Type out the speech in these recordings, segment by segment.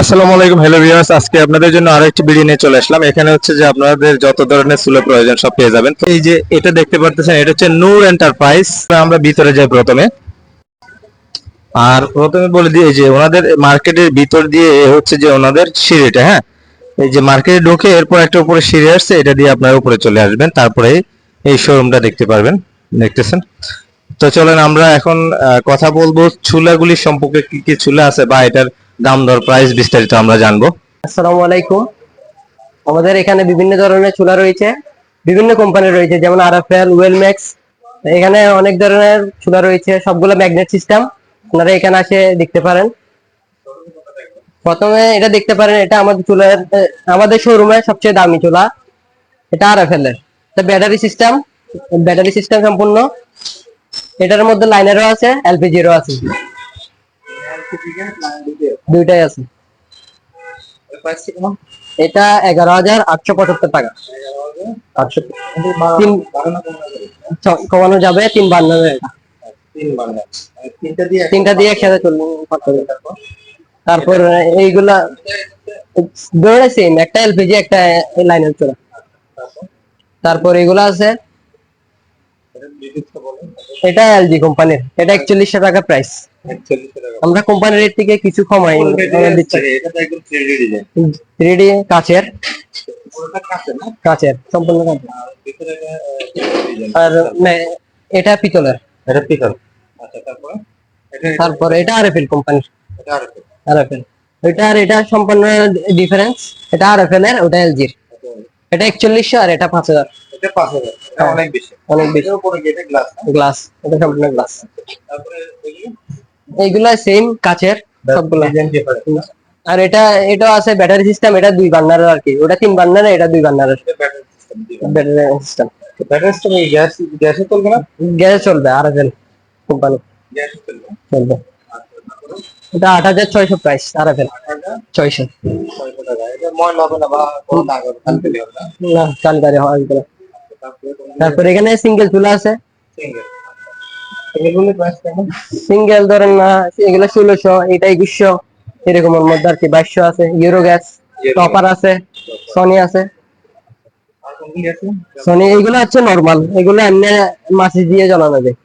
আসসালামু আলাইকুম hello viewers আজকে আপনাদের জন্য আরও একটি ভিডিও নিয়ে চলে আসলাম। এখানে হচ্ছে যে আপনাদের যত ধরনের চুলের প্রয়োজন সব পেয়ে যাবেন। এই যে এটা দেখতে পারতেছেন, এটা হচ্ছে নূর এন্টারপ্রাইজ আমরা ভিতরে যাই প্রথমে। আর প্রথমে বলে এই যে ওনাদের মার্কেটের ভিতর দিয়ে হচ্ছে যে ওনাদের সিঁড়িটা হ্যাঁ? এই যে মার্কেটে ঢুকে এরপর একটা উপরে সিঁড়ি আসছে, এটা দিয়ে আপনারা উপরে চলে আসবেন। তারপরে এই শোরুমটা দেখতে পারবেন। দেখতেছেন? তো চলেন আমরা এখন কথা বলব চুলাগুলি সম্পর্কে কি কি চুলা আছে বা এটার দাম দর প্রাইস বিস্তারিত আমরা জানব। আসসালামু আলাইকুম। আমাদের এখানে বিভিন্ন ধরনের চুলা রয়েছে, বিভিন্ন কোম্পানি রয়েছে, যেমন আরএফএল ওয়েলম্যাক্স এখানে অনেক ধরনের চুলা রয়েছে, সবগুলো ম্যাগনেট সিস্টেম আপনারা এখানে আসে দেখতে পারেন। প্রথমে এটা দেখতে পারেন, এটা আমাদের চুলার আমাদের শোরুমে সবচেয়ে দামি চুলা, এটা আরএফএল এর। এটা ব্যাটারি সিস্টেম ব্যাটারি সিস্টেম সম্পূর্ণ। এটার মধ্যে লাইনেরও আছে এলপিজিরও আছে। দুইটাই আছে। এটা এগারো হাজার আটশো পঁচাত্তর টাকা। কমানো যাবে তিন বান্ন তিনটা দিয়ে একসাথে চলবে তারপর এইগুলা দুটোই সেম একটা এলপিজি একটা লাইনের চোরা তারপর এগুলা আছে এটা এলজি কোম্পানির এটা একচল্লিশশো টাকা প্রাইস আমরা কোম্পানির রেট থেকে কিছু কমাই দিচ্ছি। থ্রি ডি কাচের। কাচের সম্পূর্ণ আর এটা পিতলের। এটা পিতল। আচ্ছা তারপরে? এটা আরএফএল কোম্পানির আরএফএল ওইটা আর এটা সম্পূর্ণ ডিফারেন্স এটা আর আরএফএল এর ওটা এলজির এটা একচল্লিশশো আর এটা পাঁচ হাজার। এটা পাঁচ হাজার এটা অনেক বেশি। অনেক বেশি। উপরে গেটে গ্লাস গ্লাস এটা সম্পূর্ণ গ্লাস তারপরে এইগুলা সেম কাচের সবগুলা। আর এটা এটা আছে ব্যাটারি সিস্টেম এটা দুই বান্নারের আর কি। ওটা তিন এটা দুই battery system battery system gas গ্যাসে চলবে না? গ্যাস চলবে কোম্পানি গ্যাসে চলবে। চলবে। আচ্ছা এটা আট হাজার ছয়শো প্রাইস আরএফএল এটা ছয়শো না বা কোনো দাগ হবে কালকে হবে না? না চালকারি হয় তারপরে এখানে সিঙ্গেল চুলা আছে। সিঙ্গেল ধরেন না এগুলো ষোলোশো এটা একুশশো এরকমের মধ্যে আর কি বাইশশো আছে। ইউরো গ্যাস টপার আছে সনি আছে। সনি এগুলো হচ্ছে নরমাল এগুলো এমনি মাসিস দিয়ে জ্বালানো যায়।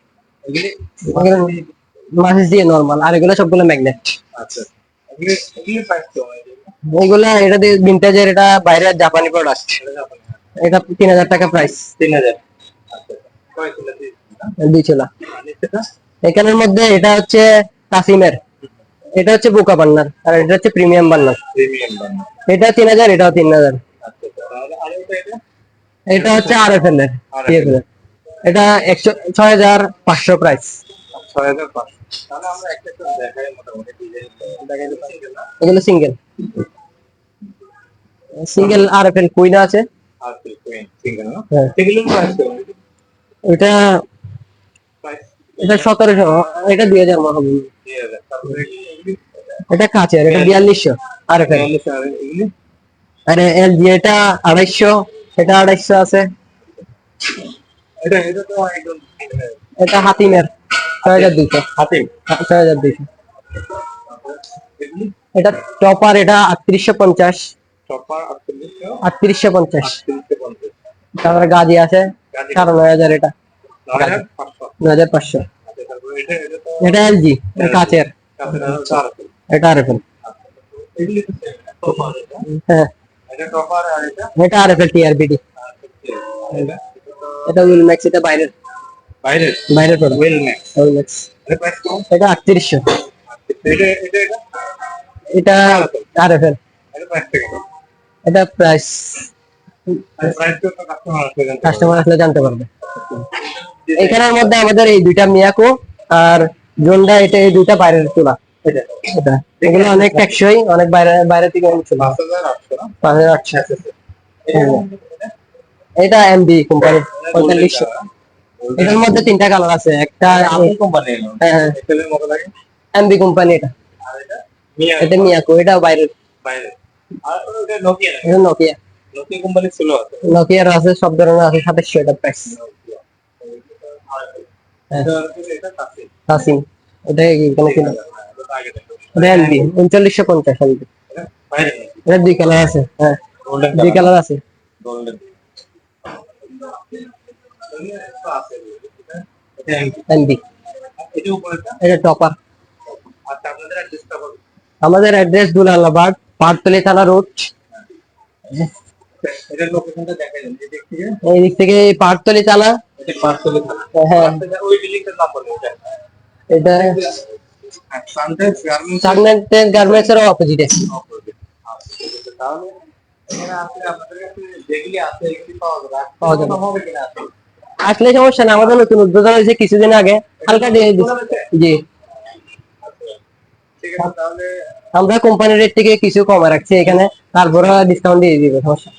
মাসিস দিয়ে নরমাল আর এগুলো সবগুলো ম্যাগনেট আচ্ছা। কেমন এগুলো এটা দিয়ে ভিন্টেজের এটা বাইরের জাপানি প্রোডাক্ট এটা তিন হাজার টাকা প্রাইস তিন হাজার। দুই চুলা। এখানের মধ্যে এটা হচ্ছে কাসিমের এটা হচ্ছে বোকা বান্নার। আর এটা হচ্ছে প্রিমিয়াম বান্নার। প্রিমিয়াম এটা তিন হাজার এটাও তিন হাজার। এটা হচ্ছে আর এফ এল এর। এটা একশো ছয় হাজার পাঁচশো প্রাইস এগুলো সিঙ্গেল সিঙ্গেল আর এফ এল কুইনা আছে। এটা সতেরোশো এটা দুই হাজার মনে হবে এটা কাঁচের এটা বিয়াল্লিশশো আর আর আড়াইশো এটা আড়াইশো আছে। এটা হাতিমের ছয় হাজার দুইশো। হাতিম? ছয় হাজার দুইশো। এটা টপার এটা আটত্রিশশো পঞ্চাশ। আটত্রিশশো পঞ্চাশ। তারপরে গাজি আছে গাজি। সাড়ে নয় হাজার এটা। নয় হাজার পাঁচশো। নয় হাজার পাঁচশো। আচ্ছা তারপরে এটা এটা এলজি কাচের। কাছে এটা আর এফএল এটা হ্যাঁ। এটা আর এটা? আর এফএল টিআরবিডি এটা উইল ম্যাক্স এটা বাইরের। বাইরের? বাইরের product well max will max এটা প্রাইস কেমন এটা আটত্রিশশো। এটা এটা এটা? এটা আর এফএল এটা এটা প্রাইস কাস্টমার আসলে জানতে পারবে। এখানের মধ্যে আমাদের এই দুইটা মিয়াকো আর জোনডা এটা এই দুইটা বাইরের তোলা এগুলো অনেক টেকসই অনেক বাইরে বাইরে থেকে ছিল পাঁচ হাজার আটশো এটা এমবি কোম্পানি পঁয়তাল্লিশশো এটার মধ্যে তিনটা কালার আছে। একটা কোম্পানি হ্যাঁ হ্যাঁ। এমবি কোম্পানি এটা এটা। মিয়া এটা মিয়াকো। এটা বাইরের বাইরে আর ওটা নোকিয়া না এটা নোকিয়া নোকিয়া কোম্পানি ছিল নোকিয়ার আছে। সব ধরনের আছে সাতাশশো এটা প্রাইস হ্যাঁ। এটা কাছে তাসিম এটা কি কোনো এটা এমবি উনচল্লিশশো পঞ্চাশ এমবি এটা দুই কালার আছে হ্যাঁ। দুই কালার আছে। এনবি এটা টপার আচ্ছা আমাদের অ্যাড্রেস দুলালাবাদ পাটতলি থানা রোড। এই দিক থেকে। পাটতলি থানা হ্যাঁ। এটা। হ্যাঁ গার্মেন্টস এর অপোজিটে আসলে সমস্যা না আমাদের নতুন উদ্বোধন হয়েছে কিছুদিন আগে। হালকা দিয়ে জি। আমরা কোম্পানির রেট থেকে কিছু কমে রাখছি এখানে তারপরে ডিসকাউন্ট দিয়ে দিবে সমস্যা